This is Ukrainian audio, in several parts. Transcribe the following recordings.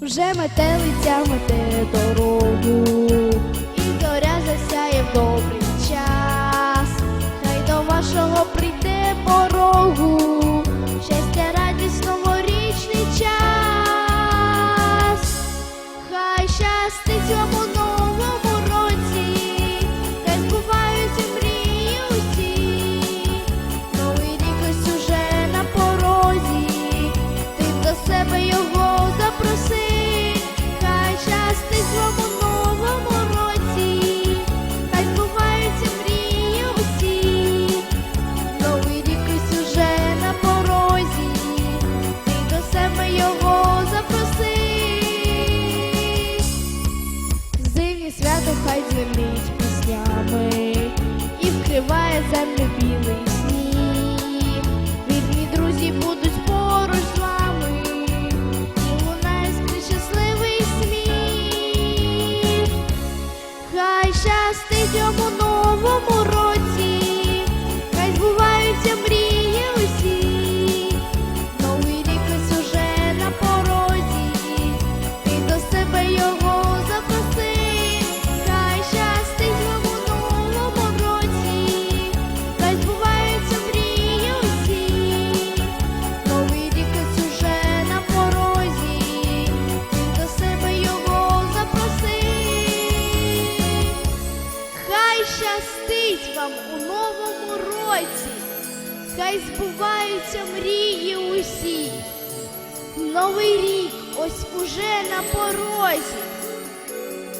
Вже метелиця мете дорогу, і зоря засяє в добрий час. Хай до вашого прийде порогу, щастя, радість, новорічний час. Хай щастить вам хай землі піснями і вкриває землю щастить у новому році, хай збуваються мрії усі. Новий рік ось уже на порозі.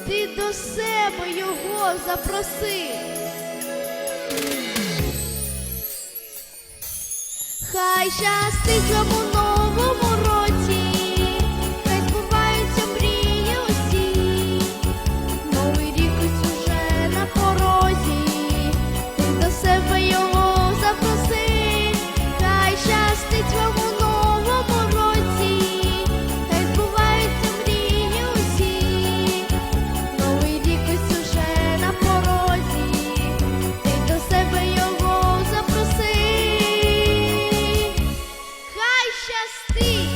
Ти до себе його запроси. Хай щастить вам у শাস্তি